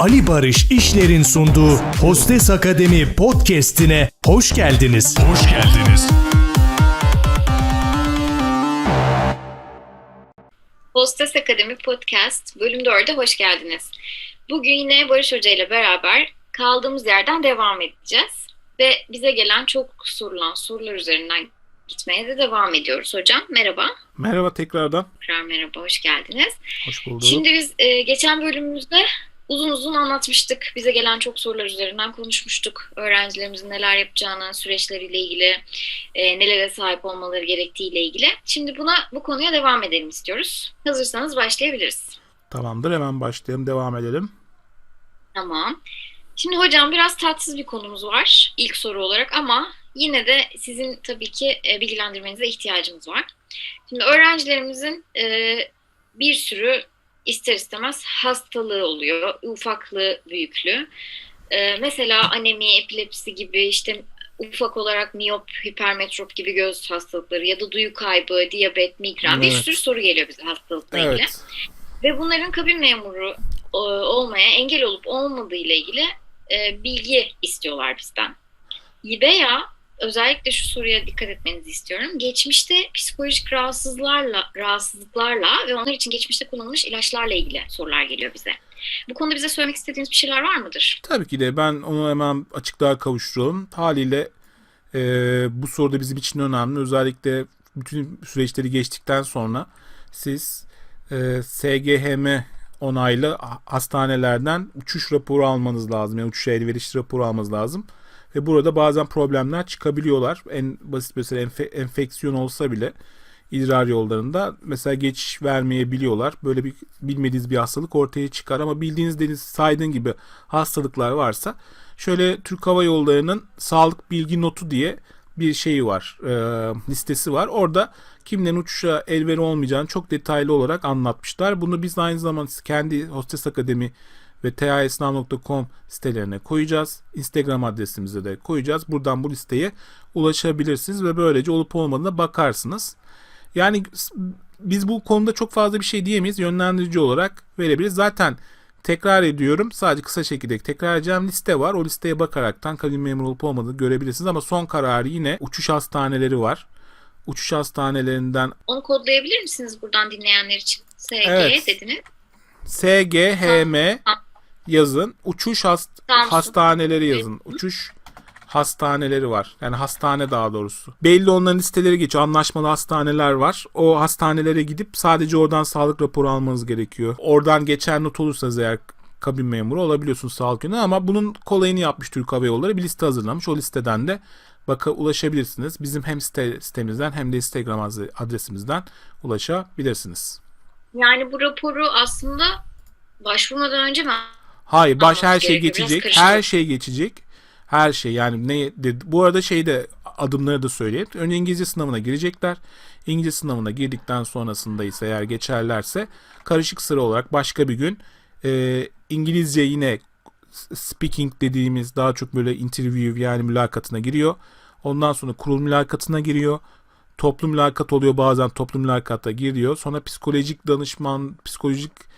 Ali Barış İşler'in sunduğu Hostes Akademi podcast'ine hoş geldiniz. Hoş geldiniz. Hostes Akademi Podcast bölüm 4'e hoş geldiniz. Bugün yine Barış Hoca ile beraber kaldığımız yerden devam edeceğiz. Ve bize gelen çok sorulan sorular üzerinden gitmeye de devam ediyoruz hocam. Merhaba. Merhaba tekrardan. Tekrar merhaba, hoş geldiniz. Hoş bulduk. Şimdi biz e, geçen bölümümüzde uzun uzun anlatmıştık. Bize gelen çok sorular üzerinden konuşmuştuk. Öğrencilerimizin neler yapacağını, süreçleriyle ilgili, e, nelere sahip olmaları gerektiğiyle ilgili. Şimdi buna bu konuya devam edelim istiyoruz. Hazırsanız başlayabiliriz. Tamamdır hemen başlayalım devam edelim. Tamam. Şimdi hocam biraz tatsız bir konumuz var ilk soru olarak ama yine de sizin tabii ki e, bilgilendirmenize ihtiyacımız var. Şimdi öğrencilerimizin e, bir sürü ister istemez hastalığı oluyor. Ufaklı, büyüklü. E, mesela anemi, epilepsi gibi işte ufak olarak miyop, hipermetrop gibi göz hastalıkları ya da duyu kaybı, diyabet, migren bir Evet. sürü soru geliyor bize hastalıkla ilgili. Evet. Ve bunların kabin memuru e, olmaya engel olup olmadığı ile ilgili e, bilgi istiyorlar bizden. Veya özellikle şu soruya dikkat etmenizi istiyorum. Geçmişte psikolojik rahatsızlarla, rahatsızlıklarla ve onlar için geçmişte kullanılmış ilaçlarla ilgili sorular geliyor bize. Bu konuda bize söylemek istediğiniz bir şeyler var mıdır? Tabii ki de ben onu hemen açıklığa kavuşturalım. Haliyle e, bu soru da bizim için önemli. Özellikle bütün süreçleri geçtikten sonra siz e, SGHM onaylı hastanelerden uçuş raporu almanız lazım. Yani uçuşa elverişli raporu almanız lazım. Ve burada bazen problemler çıkabiliyorlar. En basit mesela enfe- enfeksiyon olsa bile idrar yollarında mesela geçiş vermeyebiliyorlar. Böyle bir bilmediğiniz bir hastalık ortaya çıkar ama bildiğiniz deniz saydığın gibi hastalıklar varsa şöyle Türk Hava Yolları'nın sağlık bilgi notu diye bir şeyi var, e, listesi var. Orada kimlerin uçuşa elveri olmayacağını çok detaylı olarak anlatmışlar. Bunu biz aynı zamanda kendi Hostes Akademi ve tasnav.com sitelerine koyacağız. Instagram adresimize de koyacağız. Buradan bu listeye ulaşabilirsiniz ve böylece olup olmadığına bakarsınız. Yani biz bu konuda çok fazla bir şey diyemeyiz. Yönlendirici olarak verebiliriz. Zaten tekrar ediyorum. Sadece kısa şekilde tekrar edeceğim liste var. O listeye bakaraktan kabin memuru olup olmadığını görebilirsiniz. Ama son kararı yine uçuş hastaneleri var. Uçuş hastanelerinden Onu kodlayabilir misiniz buradan dinleyenler için? SG Evet. dediniz. SGHM Tamam. Yazın. Uçuş hast- Samsun. hastaneleri yazın. Uçuş hastaneleri var. Yani hastane daha doğrusu. Belli onların listeleri geçiyor. Anlaşmalı hastaneler var. O hastanelere gidip sadece oradan sağlık raporu almanız gerekiyor. Oradan geçen not olursanız eğer kabin memuru olabiliyorsunuz sağlık yönü ama bunun kolayını yapmış Türk Hava Yolları bir liste hazırlamış. O listeden de baka ulaşabilirsiniz. Bizim hem site, sitemizden hem de Instagram adre- adresimizden ulaşabilirsiniz. Yani bu raporu aslında başvurmadan önce mi Hayır, baş her şey geçecek. Her şey geçecek. Her şey yani ne. Bu arada şeyde adımları da söyleyeyim. Önce İngilizce sınavına girecekler. İngilizce sınavına girdikten sonrasında ise eğer geçerlerse karışık sıra olarak başka bir gün e, İngilizce yine speaking dediğimiz daha çok böyle interview yani mülakatına giriyor. Ondan sonra kurul mülakatına giriyor. Toplu mülakat oluyor bazen toplu mülakata giriyor. Sonra psikolojik danışman, psikolojik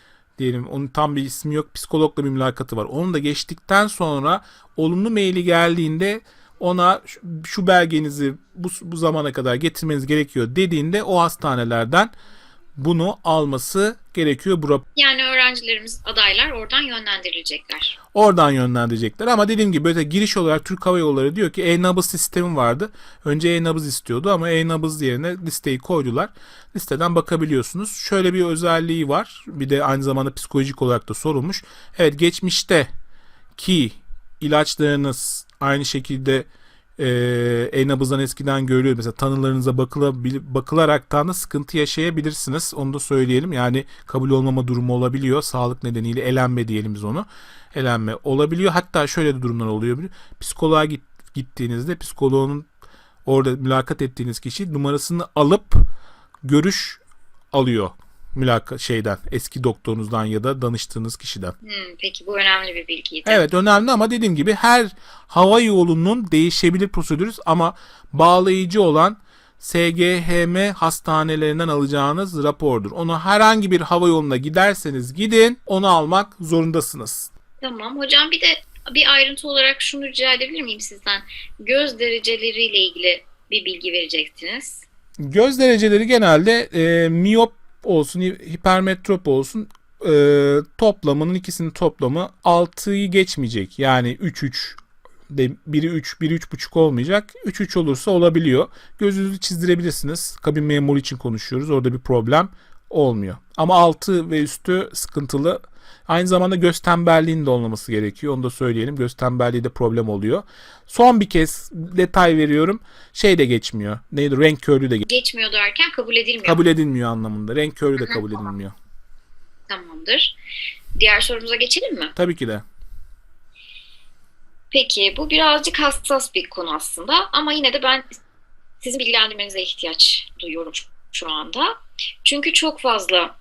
diyelim onun tam bir ismi yok psikologla bir mülakatı var. Onu da geçtikten sonra olumlu maili geldiğinde ona şu, belgenizi bu, bu zamana kadar getirmeniz gerekiyor dediğinde o hastanelerden bunu alması gerekiyor. Bu rap- Yani öğrencilerimiz, adaylar oradan yönlendirilecekler. Oradan yönlendirecekler ama dediğim gibi böyle giriş olarak Türk Hava Yolları diyor ki e-nabız sistemi vardı. Önce e-nabız istiyordu ama e-nabız yerine listeyi koydular. Listeden bakabiliyorsunuz. Şöyle bir özelliği var. Bir de aynı zamanda psikolojik olarak da sorulmuş. Evet geçmişte ki ilaçlarınız aynı şekilde e, e-nabızdan eskiden görülüyor. Mesela tanılarınıza bakılabil- bakılaraktan da sıkıntı yaşayabilirsiniz. Onu da söyleyelim. Yani kabul olmama durumu olabiliyor. Sağlık nedeniyle elenme diyelim biz onu. Elenme olabiliyor. Hatta şöyle de durumlar oluyor. Psikoloğa git, gittiğinizde psikoloğun orada mülakat ettiğiniz kişi numarasını alıp görüş alıyor mülakat şeyden eski doktorunuzdan ya da danıştığınız kişiden. Hmm, peki bu önemli bir bilgiydi. Evet önemli ama dediğim gibi her hava yolunun değişebilir prosedürü ama bağlayıcı olan SGHM hastanelerinden alacağınız rapordur. Onu herhangi bir hava yoluna giderseniz gidin onu almak zorundasınız. Tamam. Hocam bir de bir ayrıntı olarak şunu rica edebilir miyim sizden? Göz dereceleriyle ilgili bir bilgi vereceksiniz. Göz dereceleri genelde e, miyop olsun, hi- hipermetrop olsun e, toplamının ikisinin toplamı 6'yı geçmeyecek. Yani 3-3 de biri 3, biri 3,5 olmayacak. 3-3 olursa olabiliyor. Gözünüzü çizdirebilirsiniz. Kabin memuru için konuşuyoruz. Orada bir problem olmuyor. Ama 6 ve üstü sıkıntılı. Aynı zamanda göz tembelliğinin de olmaması gerekiyor. Onu da söyleyelim. Göz tembelliği de problem oluyor. Son bir kez detay veriyorum. Şey de geçmiyor. Neydi? Renk körlüğü de Geçmiyor derken kabul edilmiyor. kabul edilmiyor anlamında. Renk körlüğü de kabul tamam. edilmiyor. Tamamdır. Diğer sorumuza geçelim mi? Tabii ki de. Peki bu birazcık hassas bir konu aslında ama yine de ben sizin bilgilendirmenize ihtiyaç duyuyorum şu anda. Çünkü çok fazla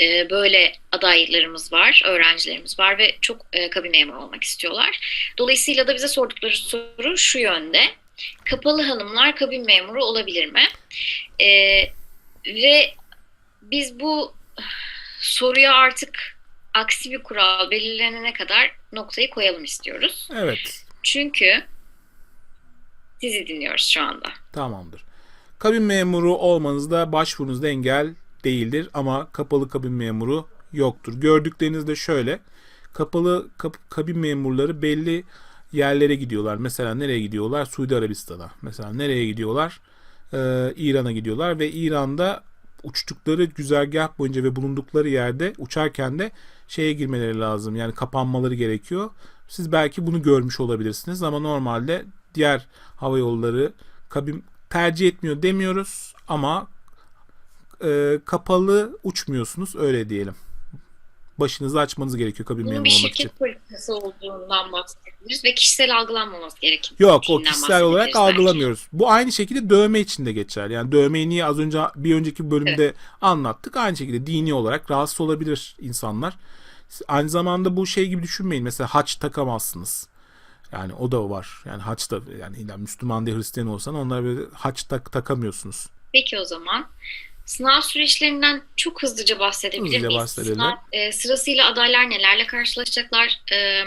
e, böyle adaylarımız var, öğrencilerimiz var ve çok e, kabin memuru olmak istiyorlar. Dolayısıyla da bize sordukları soru şu yönde. Kapalı hanımlar kabin memuru olabilir mi? E, ve biz bu soruya artık aksi bir kural belirlenene kadar noktayı koyalım istiyoruz. Evet. Çünkü sizi dinliyoruz şu anda. Tamamdır. Kabin memuru olmanızda başvurunuzda engel değildir ama kapalı kabin memuru yoktur. Gördükleriniz de şöyle. Kapalı kap- kabin memurları belli yerlere gidiyorlar. Mesela nereye gidiyorlar? Suudi Arabistan'a. Mesela nereye gidiyorlar? Ee, İran'a gidiyorlar ve İran'da uçtukları güzergah boyunca ve bulundukları yerde uçarken de şeye girmeleri lazım. Yani kapanmaları gerekiyor. Siz belki bunu görmüş olabilirsiniz ama normalde diğer hava yolları kabin tercih etmiyor demiyoruz ama e, kapalı uçmuyorsunuz öyle diyelim. Başınızı açmanız gerekiyor kabin Bunun memuru bir olmak için. şirket politikası olduğundan bahsedebiliriz ve kişisel algılanmaması gerekir. Yok o kişisel olarak belki. algılamıyoruz. Bu aynı şekilde dövme için de geçer. Yani dövmeyi niye az önce bir önceki bölümde anlattık. Aynı şekilde dini olarak rahatsız olabilir insanlar. Aynı zamanda bu şey gibi düşünmeyin. Mesela haç takamazsınız. Yani o da var. Yani haç da yani Müslüman değil Hristiyan olsan onlara böyle haç tak, takamıyorsunuz. Peki o zaman sınav süreçlerinden çok hızlıca bahsedebilir Hızlıca miyiz? bahsedelim. Sınav e, sırasıyla adaylar nelerle karşılaşacaklar? E,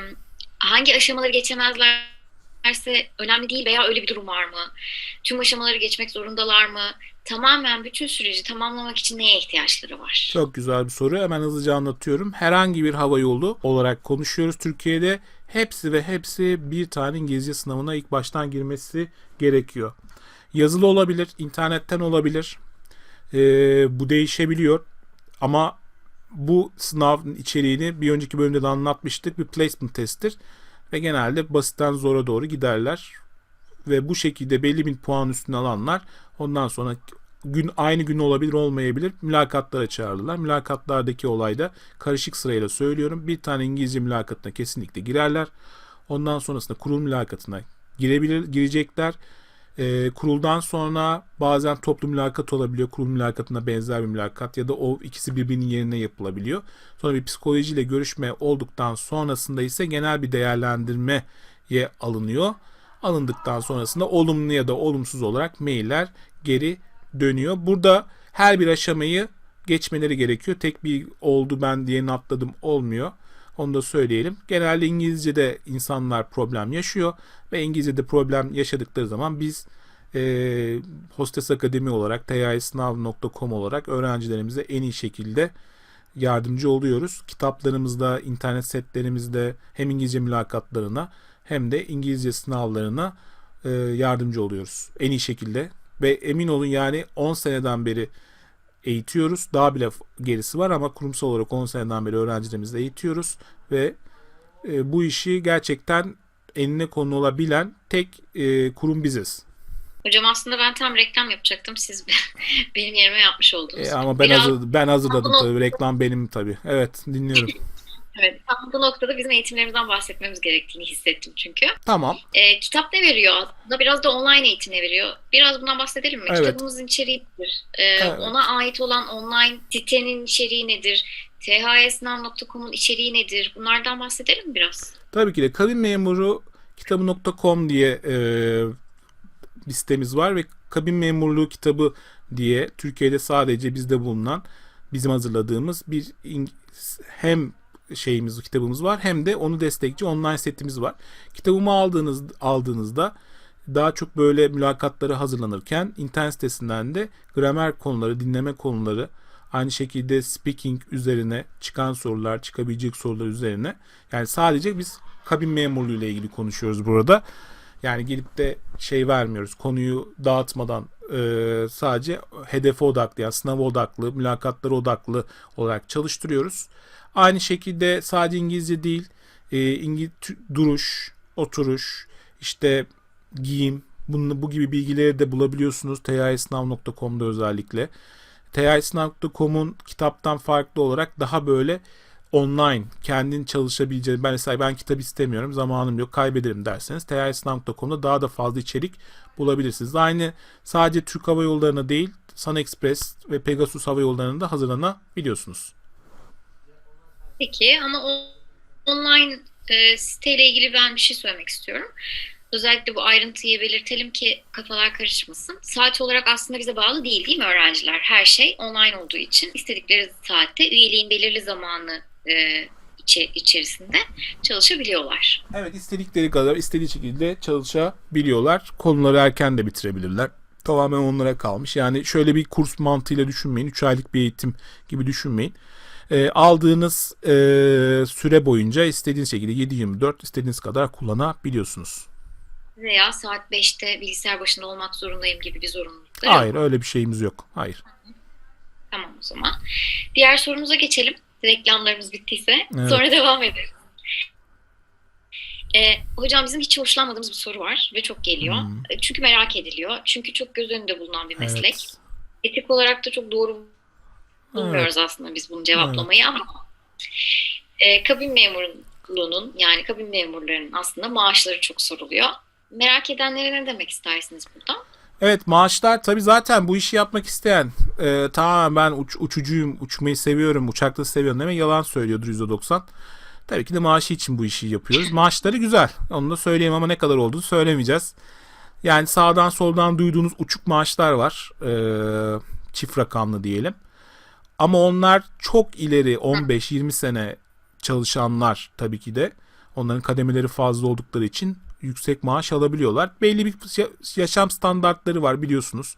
hangi aşamaları geçemezlerse önemli değil veya öyle bir durum var mı? Tüm aşamaları geçmek zorundalar mı? Tamamen bütün süreci tamamlamak için neye ihtiyaçları var? Çok güzel bir soru. Hemen hızlıca anlatıyorum. Herhangi bir hava yolu olarak konuşuyoruz Türkiye'de. Hepsi ve hepsi bir tane İngilizce sınavına ilk baştan girmesi gerekiyor. Yazılı olabilir, internetten olabilir. Ee, bu değişebiliyor. Ama bu sınavın içeriğini bir önceki bölümde de anlatmıştık. Bir placement testtir. Ve genelde basitten zora doğru giderler. Ve bu şekilde belli bir puan üstüne alanlar ondan sonra gün aynı gün olabilir olmayabilir. Mülakatlara çağırırlar. Mülakatlardaki olayda karışık sırayla söylüyorum. Bir tane İngilizce mülakatına kesinlikle girerler. Ondan sonrasında kurul mülakatına girebilir, girecekler. Ee, kuruldan sonra bazen toplu mülakat olabiliyor. Kurul mülakatına benzer bir mülakat ya da o ikisi birbirinin yerine yapılabiliyor. Sonra bir psikolojiyle görüşme olduktan sonrasında ise genel bir değerlendirmeye alınıyor. Alındıktan sonrasında olumlu ya da olumsuz olarak mailler geri dönüyor. Burada her bir aşamayı geçmeleri gerekiyor. Tek bir oldu ben diğerini atladım olmuyor. Onu da söyleyelim. Genelde İngilizce'de insanlar problem yaşıyor ve İngilizce'de problem yaşadıkları zaman biz e, Hostes Akademi olarak tayisnav.com olarak öğrencilerimize en iyi şekilde yardımcı oluyoruz. Kitaplarımızda, internet setlerimizde hem İngilizce mülakatlarına hem de İngilizce sınavlarına e, yardımcı oluyoruz. En iyi şekilde ve emin olun yani 10 seneden beri eğitiyoruz. Daha bile gerisi var ama kurumsal olarak 10 seneden beri öğrencilerimizi eğitiyoruz ve e, bu işi gerçekten eline konulabilen tek e, kurum biziz. Hocam aslında ben tam reklam yapacaktım. Siz benim yerime yapmış oldunuz. E, ama ben Biraz- hazır, ben hazırladım tabii. Reklam benim tabii. Evet, dinliyorum. Evet, tam bu noktada bizim eğitimlerimizden bahsetmemiz gerektiğini hissettim çünkü. tamam. E, kitap ne veriyor aslında? Biraz da online eğitim ne veriyor? Biraz bundan bahsedelim mi? Evet. Kitabımızın içeriği nedir? E, Evet. Ona ait olan online sitenin içeriği nedir? thsnav.com'un içeriği nedir? Bunlardan bahsedelim mi biraz? Tabii ki de kabin memuru kitabı.com diye e, bir sitemiz var ve kabin memurluğu kitabı diye Türkiye'de sadece bizde bulunan bizim hazırladığımız bir hem şeyimiz, kitabımız var. Hem de onu destekçi online setimiz var. Kitabımı aldığınız aldığınızda daha çok böyle mülakatlara hazırlanırken internet sitesinden de gramer konuları, dinleme konuları, aynı şekilde speaking üzerine çıkan sorular, çıkabilecek sorular üzerine. Yani sadece biz kabin memurluğu ile ilgili konuşuyoruz burada. Yani gelip de şey vermiyoruz. Konuyu dağıtmadan e, sadece hedefe odaklı yani sınava odaklı, mülakatlara odaklı olarak çalıştırıyoruz. Aynı şekilde sadece İngilizce değil, e, İngiliz duruş, oturuş, işte giyim, bunu, bu gibi bilgileri de bulabiliyorsunuz tayisnav.com'da özellikle. tayisnav.com'un kitaptan farklı olarak daha böyle online kendin çalışabileceğin ben mesela ben kitap istemiyorum zamanım yok kaybederim derseniz tayisnav.com'da daha da fazla içerik bulabilirsiniz. Aynı sadece Türk Hava Yolları'na değil Sun Express ve Pegasus Hava Yolları'na da hazırlanabiliyorsunuz. Peki ama online e, siteyle ilgili ben bir şey söylemek istiyorum. Özellikle bu ayrıntıyı belirtelim ki kafalar karışmasın. Saat olarak aslında bize bağlı değil değil mi öğrenciler? Her şey online olduğu için istedikleri saatte üyeliğin belirli zamanı e, içi- içerisinde çalışabiliyorlar. Evet istedikleri kadar istediği şekilde çalışabiliyorlar. Konuları erken de bitirebilirler. Tamamen onlara kalmış. Yani şöyle bir kurs mantığıyla düşünmeyin. 3 aylık bir eğitim gibi düşünmeyin. Ee, aldığınız e, süre boyunca istediğiniz şekilde 7-24 istediğiniz kadar kullanabiliyorsunuz. Veya saat 5'te bilgisayar başında olmak zorundayım gibi bir zorunluluk da yok. Hayır öyle bir şeyimiz yok. Hayır. Tamam o zaman. Diğer sorumuza geçelim. Reklamlarımız bittiyse. Evet. Sonra devam ederiz. Ee, hocam bizim hiç hoşlanmadığımız bir soru var ve çok geliyor. Hmm. E, Çünkü merak ediliyor. Çünkü çok göz önünde bulunan bir meslek. Evet. Etik olarak da çok doğru bulmuyoruz aslında biz bunu cevaplamayı ama e, kabin memurluğunun yani kabin memurlarının aslında maaşları çok soruluyor. Merak edenlere ne demek istersiniz burada? Evet maaşlar tabii zaten bu işi yapmak isteyen e, tamamen ben uç, uçucuyum, uçmayı seviyorum, uçakta seviyorum demek yalan söylüyordur %90. Tabii ki de maaşı için bu işi yapıyoruz. Maaşları güzel. Onu da söyleyeyim ama ne kadar olduğunu söylemeyeceğiz. Yani sağdan soldan duyduğunuz uçuk maaşlar var. E, çift rakamlı diyelim. Ama onlar çok ileri 15-20 sene çalışanlar tabii ki de. Onların kademeleri fazla oldukları için yüksek maaş alabiliyorlar. Belli bir ya- yaşam standartları var biliyorsunuz.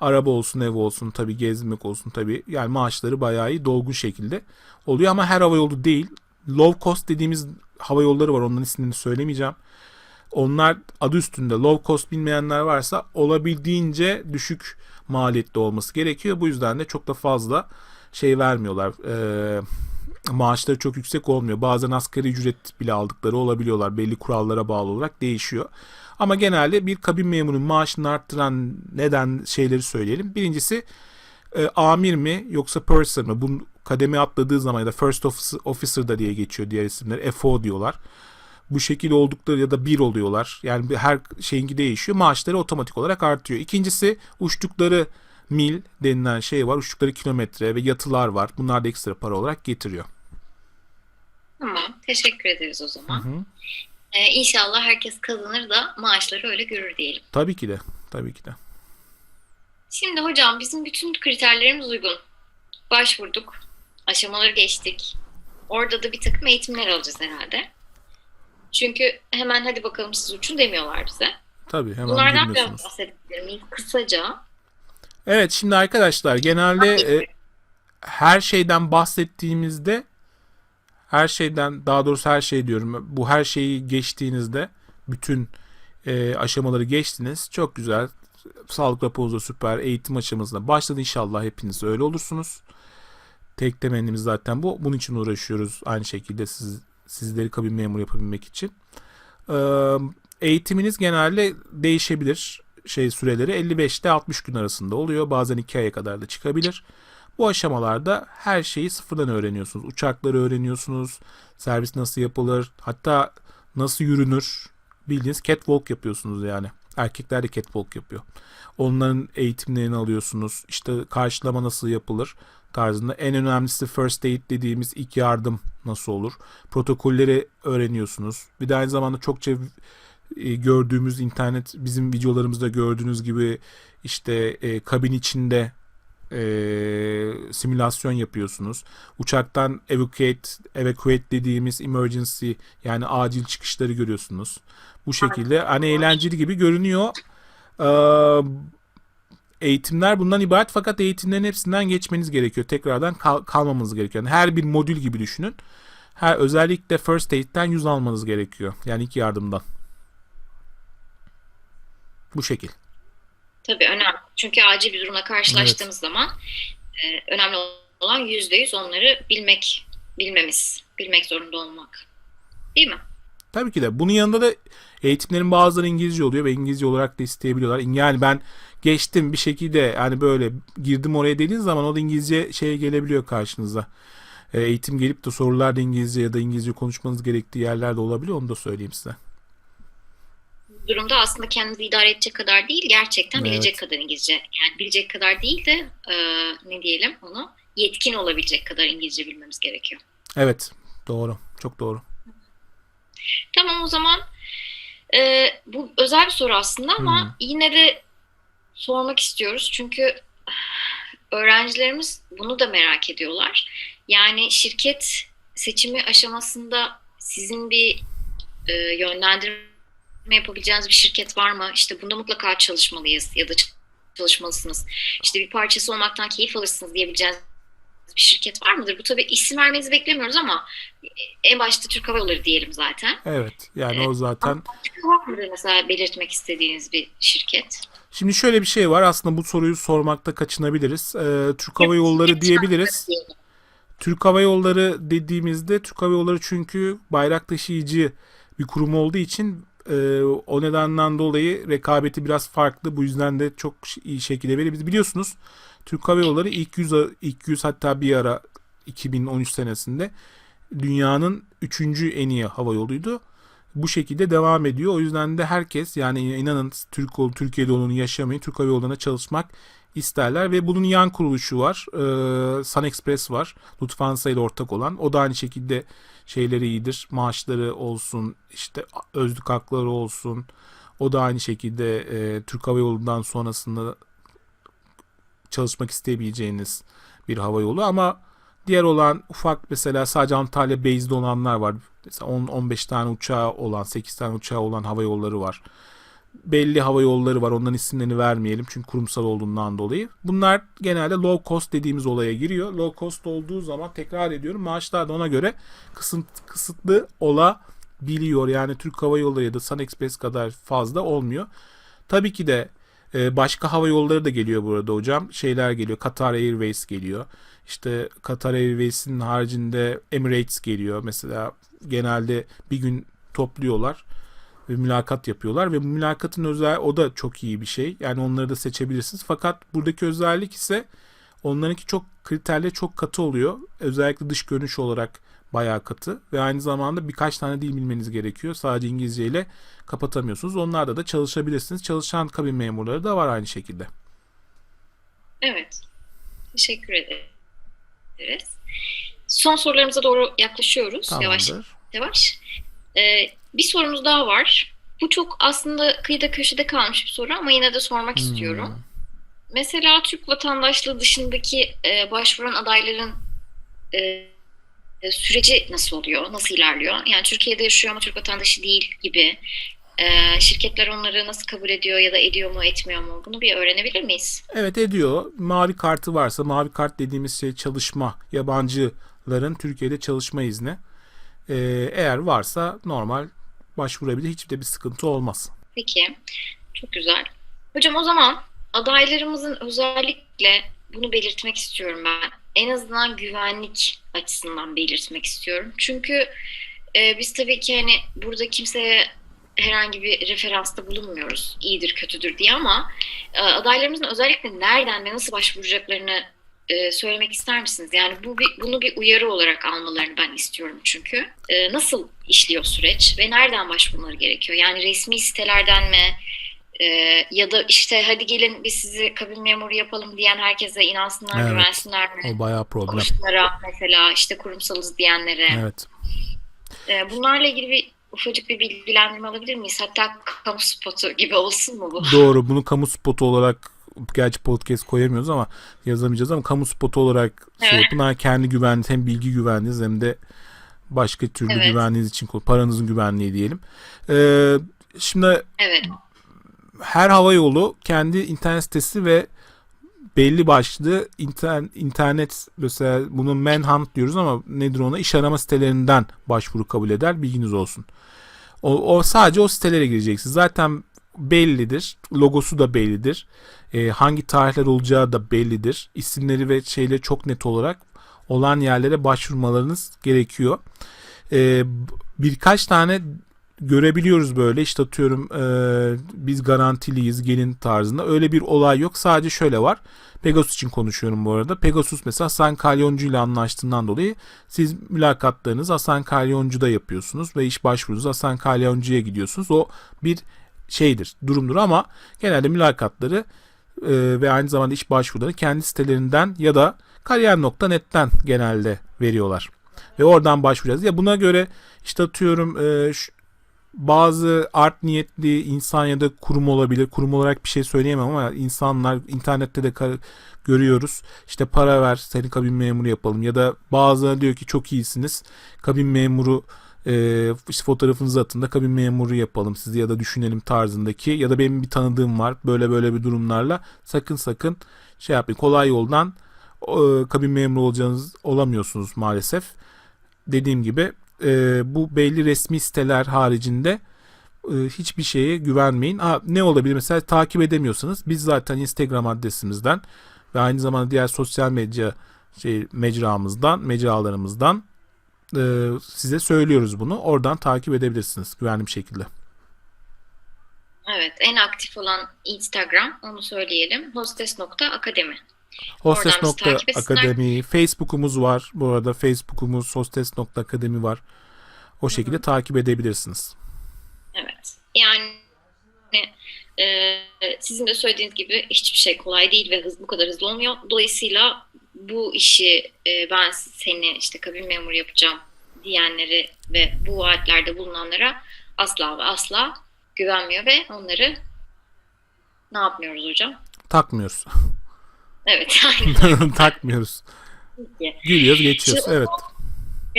Araba olsun, ev olsun, tabii gezmek olsun tabii. Yani maaşları bayağı iyi dolgun şekilde oluyor ama her hava yolu değil. Low cost dediğimiz hava yolları var. Onların ismini söylemeyeceğim. Onlar adı üstünde low cost bilmeyenler varsa olabildiğince düşük maliyetli olması gerekiyor. Bu yüzden de çok da fazla şey vermiyorlar. Ee, maaşları çok yüksek olmuyor. Bazen asgari ücret bile aldıkları olabiliyorlar. Belli kurallara bağlı olarak değişiyor. Ama genelde bir kabin memurunun maaşını arttıran neden şeyleri söyleyelim. Birincisi e, amir mi yoksa purser mı? Bu kademe atladığı zaman ya da first officer, da diye geçiyor diğer isimler. FO diyorlar. Bu şekilde oldukları ya da bir oluyorlar. Yani her şeyinki değişiyor. Maaşları otomatik olarak artıyor. İkincisi uçtukları mil denilen şey var. Uçtukları kilometre ve yatılar var. Bunlar da ekstra para olarak getiriyor. Tamam. Teşekkür ederiz o zaman. Hı hı. Ee, inşallah herkes kazanır da maaşları öyle görür diyelim. Tabii ki de. Tabii ki de. Şimdi hocam bizim bütün kriterlerimiz uygun. Başvurduk. Aşamaları geçtik. Orada da bir takım eğitimler alacağız herhalde. Çünkü hemen hadi bakalım siz uçun demiyorlar bize. Tabii hemen Bunlardan biraz bilmiyorsunuz. bahsedebilir miyiz kısaca? Evet şimdi arkadaşlar genelde e, her şeyden bahsettiğimizde her şeyden daha doğrusu her şey diyorum bu her şeyi geçtiğinizde bütün e, aşamaları geçtiniz. Çok güzel. Sağlık raporunuz da süper. Eğitim aşamasına başladı inşallah. Hepiniz öyle olursunuz. Tek temennimiz zaten bu. Bunun için uğraşıyoruz aynı şekilde siz sizleri kabin memuru yapabilmek için. Ee, eğitiminiz genelde değişebilir. Şey süreleri 55 ile 60 gün arasında oluyor. Bazen 2 aya kadar da çıkabilir. Bu aşamalarda her şeyi sıfırdan öğreniyorsunuz. Uçakları öğreniyorsunuz. Servis nasıl yapılır. Hatta nasıl yürünür. Bildiğiniz catwalk yapıyorsunuz yani. Erkekler de catwalk yapıyor. Onların eğitimlerini alıyorsunuz. İşte karşılama nasıl yapılır tarzında. En önemlisi first aid dediğimiz ilk yardım nasıl olur. Protokolleri öğreniyorsunuz. Bir de aynı zamanda çokça e, gördüğümüz internet bizim videolarımızda gördüğünüz gibi işte e, kabin içinde e, simülasyon yapıyorsunuz. Uçaktan evacuate, evacuate dediğimiz emergency yani acil çıkışları görüyorsunuz. Bu şekilde hani eğlenceli gibi görünüyor. Ee, eğitimler bundan ibaret fakat eğitimlerin hepsinden geçmeniz gerekiyor. Tekrardan kal- kalmamanız gerekiyor. Yani her bir modül gibi düşünün. Her özellikle first aid'den 100 almanız gerekiyor. Yani ilk yardımdan. Bu şekil. Tabii önemli. Çünkü acil bir durumla karşılaştığımız zaman e, önemli olan yüzde yüz onları bilmek, bilmemiz, bilmek zorunda olmak. Değil mi? Tabii ki de. Bunun yanında da eğitimlerin bazıları İngilizce oluyor ve İngilizce olarak da isteyebiliyorlar. Yani ben geçtim bir şekilde yani böyle girdim oraya dediğiniz zaman o da İngilizce şeye gelebiliyor karşınıza. E, eğitim gelip de sorular da İngilizce ya da İngilizce konuşmanız gerektiği yerlerde olabiliyor. Onu da söyleyeyim size. Durumda aslında kendinizi idare edecek kadar değil, gerçekten Evet. bilecek kadar İngilizce. Yani bilecek kadar değil de e, ne diyelim onu yetkin olabilecek kadar İngilizce bilmemiz gerekiyor. Evet. Doğru. Çok doğru. Tamam o zaman e, bu özel bir soru aslında ama Hı. yine de sormak istiyoruz. Çünkü öğrencilerimiz bunu da merak ediyorlar. Yani şirket seçimi aşamasında sizin bir e, yönlendirme yapabileceğiniz bir şirket var mı? İşte bunda mutlaka çalışmalıyız ya da çalışmalısınız. İşte bir parçası olmaktan keyif alırsınız diyebileceğiniz bir şirket var mıdır? Bu tabii isim vermenizi beklemiyoruz ama en başta Türk Hava Yolları diyelim zaten. Evet. Yani o zaten Var mıdır mesela belirtmek istediğiniz bir şirket? Şimdi şöyle bir şey var. Aslında bu soruyu sormakta kaçınabiliriz. Ee, Türk Hava Yolları diyebiliriz. Türk Hava Yolları dediğimizde Türk Hava Yolları çünkü bayrak taşıyıcı bir kurum olduğu için e, o nedenden dolayı rekabeti biraz farklı. Bu yüzden de çok iyi şekilde verir. Biz biliyorsunuz Türk Hava Yolları ilk 100 ilk 100 hatta bir ara 2013 senesinde dünyanın 3. en iyi hava yoluydu. Bu şekilde devam ediyor. O yüzden de herkes yani inanın Türk Türkiye'de olduğunu yaşamayın. Türk Hava Yolları'na çalışmak isterler ve bunun yan kuruluşu var. Ee, Sun Express var. Lufthansa ile ortak olan. O da aynı şekilde şeyleri iyidir. Maaşları olsun, işte özlük hakları olsun. O da aynı şekilde e, Türk Hava Yolu'ndan sonrasında çalışmak isteyebileceğiniz bir hava yolu ama diğer olan ufak mesela sadece Antalya based olanlar var. Mesela 10-15 tane uçağı olan, 8 tane uçağı olan hava yolları var. Belli hava yolları var. Onların isimlerini vermeyelim çünkü kurumsal olduğundan dolayı. Bunlar genelde low cost dediğimiz olaya giriyor. Low cost olduğu zaman tekrar ediyorum maaşlar da ona göre kısıt, kısıtlı olabiliyor. Yani Türk Hava Yolları ya da Sun Express kadar fazla olmuyor. Tabii ki de e, başka hava yolları da geliyor burada hocam. Şeyler geliyor. Qatar Airways geliyor. İşte Qatar Airways'in haricinde Emirates geliyor. Mesela genelde bir gün topluyorlar mülakat yapıyorlar ve bu mülakatın özel o da çok iyi bir şey. Yani onları da seçebilirsiniz. Fakat buradaki özellik ise onlarınki çok kriterleri çok katı oluyor. Özellikle dış görünüş olarak bayağı katı ve aynı zamanda birkaç tane dil bilmeniz gerekiyor. Sadece İngilizce ile kapatamıyorsunuz. Onlarda da çalışabilirsiniz. Çalışan kabin memurları da var aynı şekilde. Evet. Teşekkür ederiz. Son sorularımıza doğru yaklaşıyoruz. Yavaş Tamamdır. yavaş. Ee, bir sorumuz daha var. Bu çok aslında kıyıda köşede kalmış bir soru ama yine de sormak Hmm. istiyorum. Mesela Türk vatandaşlığı dışındaki e, başvuran adayların e, e, süreci nasıl oluyor? Nasıl ilerliyor? Yani Türkiye'de yaşıyor ama Türk vatandaşı değil gibi. E, şirketler onları nasıl kabul ediyor ya da ediyor mu etmiyor mu? Bunu bir öğrenebilir miyiz? Evet ediyor. Mavi kartı varsa mavi kart dediğimiz şey çalışma yabancıların Türkiye'de çalışma izni. Ee, eğer varsa normal başvurabilir. Hiçbir de bir sıkıntı olmaz. Peki. Çok güzel. Hocam o zaman adaylarımızın özellikle bunu belirtmek istiyorum ben. En azından güvenlik açısından belirtmek istiyorum. Çünkü e, biz tabii ki hani burada kimseye herhangi bir referansta bulunmuyoruz. İyidir, kötüdür diye ama e, adaylarımızın özellikle nereden ve nasıl başvuracaklarını e, söylemek ister misiniz? Yani bu bir, bunu bir uyarı olarak almalarını ben istiyorum çünkü. E, nasıl işliyor süreç ve nereden başvurmaları gerekiyor? Yani resmi sitelerden mi? E, ya da işte hadi gelin biz sizi kabin memuru yapalım diyen herkese inansınlar, Evet. güvensinler mi? O bayağı problem. Kurumlara mesela işte kurumsalız diyenlere. Evet. E, bunlarla ilgili bir ufacık bir bilgilendirme alabilir miyiz? Hatta kamu spotu gibi olsun mu bu? Doğru. Bunu kamu spotu olarak gerçi podcast koyamıyoruz ama yazamayacağız ama kamu spotu olarak şey Evet. yapın. Ha, kendi güvenliğiniz hem bilgi güvenliğiniz hem de başka türlü Evet. güvenliğiniz için paranızın güvenliği diyelim. Ee, şimdi Evet. her hava yolu kendi internet sitesi ve belli başlı inter- internet mesela bunu manhunt diyoruz ama nedir ona iş arama sitelerinden başvuru kabul eder bilginiz olsun. O, o sadece o sitelere gireceksiniz. Zaten bellidir. Logosu da bellidir. Ee, hangi tarihler olacağı da bellidir. İsimleri ve şeyleri çok net olarak olan yerlere başvurmalarınız gerekiyor. B- birkaç tane görebiliyoruz böyle işte atıyorum e, biz garantiliyiz gelin tarzında öyle bir olay yok sadece şöyle var Pegasus için konuşuyorum bu arada Pegasus mesela Hasan Kalyoncu ile anlaştığından dolayı siz mülakatlarınızı Hasan Kalyoncu'da yapıyorsunuz ve iş başvurunuzu Hasan Kalyoncu'ya gidiyorsunuz o bir şeydir durumdur ama genelde mülakatları e, ve aynı zamanda iş başvuruları kendi sitelerinden ya da kariyer.net'ten genelde veriyorlar ve oradan başvuracağız ya buna göre işte atıyorum e, şu- bazı art niyetli insan ya da kurum olabilir. Kurum olarak bir şey söyleyemem ama insanlar internette de görüyoruz. İşte para ver seni kabin memuru yapalım ya da bazıları diyor ki çok iyisiniz. Kabin memuru e, işte fotoğrafınızı atın da kabin memuru yapalım sizi ya da düşünelim tarzındaki ya da benim bir tanıdığım var böyle böyle bir durumlarla sakın sakın şey yapmayın. Kolay yoldan e, kabin memuru olacağınız olamıyorsunuz maalesef. Dediğim gibi e, bu belli resmi siteler haricinde e, hiçbir şeye güvenmeyin. Ha, ne olabilir? Mesela takip edemiyorsanız biz zaten Instagram adresimizden ve aynı zamanda diğer sosyal medya şey mecramızdan mecralarımızdan e, size söylüyoruz bunu. Oradan takip edebilirsiniz güvenli bir şekilde. Evet. En aktif olan Instagram. Onu söyleyelim. Hostes.akademi. Hostes.akademi Facebook'umuz var. Bu arada Facebook'umuz hostes.akademi var. O şekilde takip edebilirsiniz. Evet. Yani e, sizin de söylediğiniz gibi hiçbir şey kolay değil ve hız bu kadar hızlı olmuyor. Dolayısıyla bu işi e, ben seni işte kabin memuru yapacağım diyenleri ve bu vaatlerde bulunanlara asla ve asla güvenmiyor ve onları ne yapmıyoruz hocam? Takmıyoruz. Evet. Takmıyoruz. Peki. Gülüyoruz geçiyoruz. Şimdi o- Evet.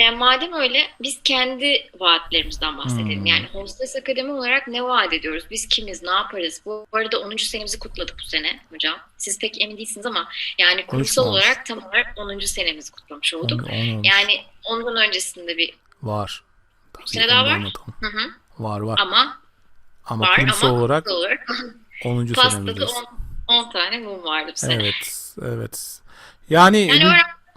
Yani madem öyle biz kendi vaatlerimizden bahsedelim. Hmm. Yani Hostes Akademi olarak ne vaat ediyoruz? Biz kimiz? Ne yaparız? Bu arada 10. senemizi kutladık bu sene hocam. Siz pek emin değilsiniz ama yani kurumsal olarak tam olarak 10. senemizi kutlamış olduk. On- on. Yani ondan öncesinde bir Var. Tabii, sene daha var. hı hı, Var var. ama Ama var kurumsal ama olarak olarak 10. pastada senemizdeyiz. 10, 10 tane mum vardı bu sene. Evet. Evet. Yani, Yani elim-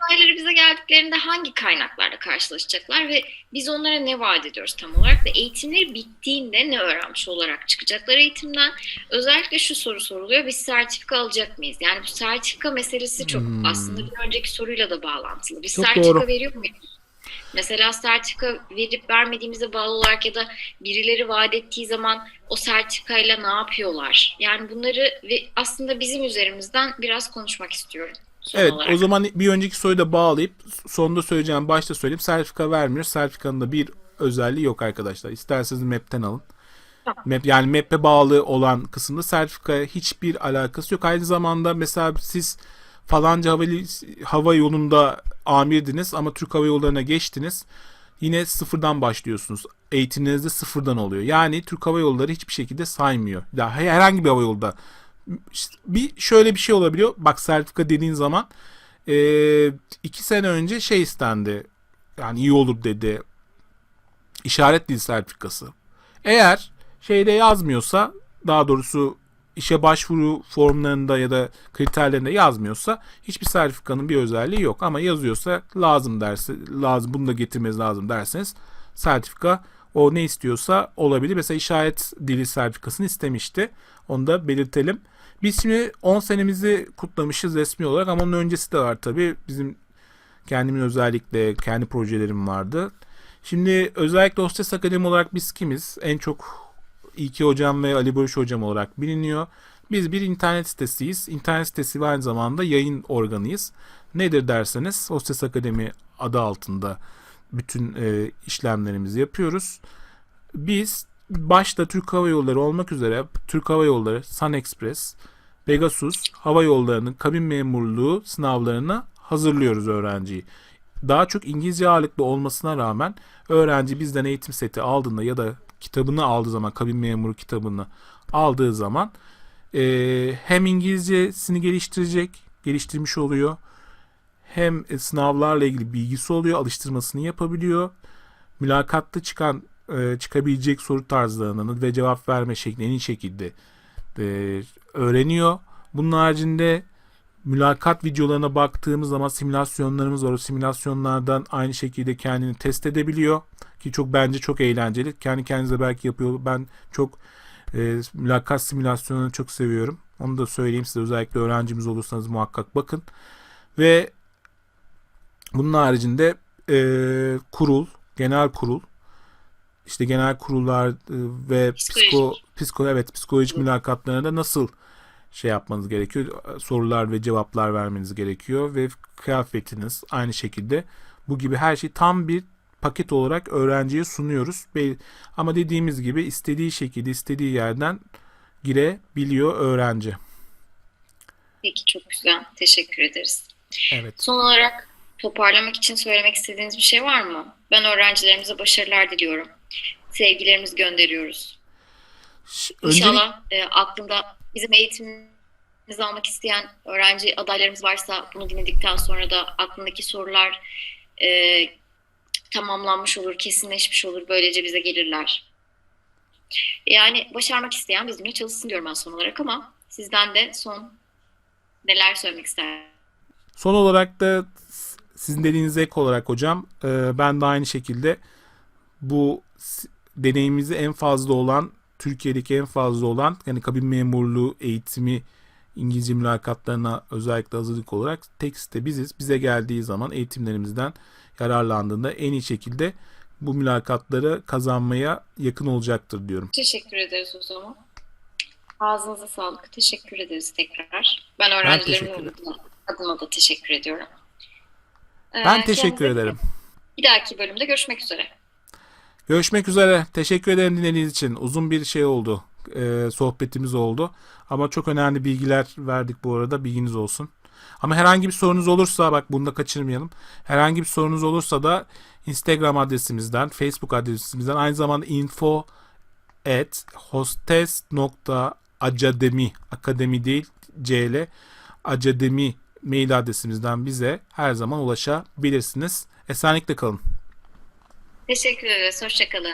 adayları bize geldiklerinde hangi kaynaklarla karşılaşacaklar ve biz onlara ne vaat ediyoruz tam olarak ve eğitimleri bittiğinde ne öğrenmiş olarak çıkacaklar eğitimden. Özellikle şu soru soruluyor, biz sertifika alacak mıyız? Yani bu sertifika meselesi çok Hmm. aslında bir önceki soruyla da bağlantılı. Biz Çok sertifika doğru. veriyor muyuz? Mesela sertifika verip vermediğimize bağlı olarak ya da birileri vaat ettiği zaman o sertifikayla ne yapıyorlar? Yani bunları ve aslında bizim üzerimizden biraz konuşmak istiyorum. Son evet olarak. o zaman bir önceki soruyu da bağlayıp sonunda söyleyeceğim başta söyleyeyim. Sertifika vermiyor. Sertifikanın da bir özelliği yok arkadaşlar. İsterseniz map'ten alın. Tamam. Map, yani map'e bağlı olan kısımda sertifika hiçbir alakası yok. Aynı zamanda mesela siz falanca hava, hava yolunda amirdiniz ama Türk Hava Yolları'na geçtiniz. Yine sıfırdan başlıyorsunuz. Eğitiminiz de sıfırdan oluyor. Yani Türk Hava Yolları hiçbir şekilde saymıyor. Ya herhangi bir hava yolda bir şöyle bir şey olabiliyor. Bak sertifika dediğin zaman e, iki sene önce şey istendi. Yani iyi olur dedi. İşaret dil sertifikası. Eğer şeyde yazmıyorsa daha doğrusu işe başvuru formlarında ya da kriterlerinde yazmıyorsa hiçbir sertifikanın bir özelliği yok. Ama yazıyorsa lazım derse lazım bunu da getirmeniz lazım derseniz sertifika o ne istiyorsa olabilir. Mesela işaret dili sertifikasını istemişti. Onu da belirtelim. Biz şimdi 10 senemizi kutlamışız resmi olarak ama onun öncesi de var tabii. Bizim kendimin özellikle kendi projelerim vardı. Şimdi özellikle Hostes Akademi olarak biz kimiz? En çok İlki Hocam ve Ali Barış Hocam olarak biliniyor. Biz bir internet sitesiyiz. İnternet sitesi ve aynı zamanda yayın organıyız. Nedir derseniz Hostes Akademi adı altında bütün e, işlemlerimizi yapıyoruz. Biz başta Türk Hava Yolları olmak üzere Türk Hava Yolları, Sun Express, Pegasus Hava Yolları'nın kabin memurluğu sınavlarına hazırlıyoruz öğrenciyi. Daha çok İngilizce ağırlıklı olmasına rağmen öğrenci bizden eğitim seti aldığında ya da kitabını aldığı zaman kabin memuru kitabını aldığı zaman eee, hem İngilizcesini geliştirecek, geliştirmiş oluyor. Hem e, sınavlarla ilgili bilgisi oluyor, alıştırmasını yapabiliyor. Mülakatta çıkan e, çıkabilecek soru tarzlarını ve cevap verme şeklini en şekilde e, öğreniyor. Bunun haricinde mülakat videolarına baktığımız zaman simülasyonlarımız var. O simülasyonlardan aynı şekilde kendini test edebiliyor. Ki çok bence çok eğlenceli. Kendi kendinize belki yapıyor. Ben çok e, mülakat simülasyonlarını çok seviyorum. Onu da söyleyeyim size. Özellikle öğrencimiz olursanız muhakkak bakın. Ve bunun haricinde e, kurul, genel kurul, işte genel kurullar e, ve Psikolojik. psiko, psiko evet psikolojik mülakatlarında nasıl şey yapmanız gerekiyor? Sorular ve cevaplar vermeniz gerekiyor ve kıyafetiniz aynı şekilde bu gibi her şey tam bir paket olarak öğrenciye sunuyoruz. Ama dediğimiz gibi istediği şekilde istediği yerden girebiliyor öğrenci. Peki çok güzel. Teşekkür ederiz. Evet. Son olarak toparlamak için söylemek istediğiniz bir şey var mı? Ben öğrencilerimize başarılar diliyorum. Sevgilerimizi gönderiyoruz. İnşallah e, aklında bizim eğitimimizi almak isteyen öğrenci adaylarımız varsa bunu dinledikten sonra da aklındaki sorular e, tamamlanmış olur, kesinleşmiş olur. Böylece bize gelirler. Yani başarmak isteyen bizimle çalışsın diyorum ben son olarak ama sizden de son neler söylemek ister? Son olarak da sizin dediğinize ek olarak hocam e, ben de aynı şekilde bu deneyimimizi en fazla olan Türkiye'deki en fazla olan yani kabin memurluğu eğitimi İngilizce mülakatlarına özellikle hazırlık olarak tek site biziz. Bize geldiği zaman eğitimlerimizden yararlandığında en iyi şekilde bu mülakatları kazanmaya yakın olacaktır diyorum. Teşekkür ederiz o zaman. Ağzınıza sağlık. Teşekkür ederiz tekrar. Ben teşekkür öğrencilerimin adına, adına da teşekkür ediyorum. Ee, Ben teşekkür kendinize- ederim. Bir dahaki bölümde görüşmek üzere. Görüşmek üzere. Teşekkür ederim dinlediğiniz için. Uzun bir şey oldu. Ee, sohbetimiz oldu. Ama çok önemli bilgiler verdik bu arada. Bilginiz olsun. Ama herhangi bir sorunuz olursa bak bunu da kaçırmayalım. Herhangi bir sorunuz olursa da Instagram adresimizden, Facebook adresimizden aynı zamanda info at hostes.academy akademi değil cl academy mail adresimizden bize her zaman ulaşabilirsiniz. Esenlikle kalın. Teşekkür ederiz. Hoşçakalın.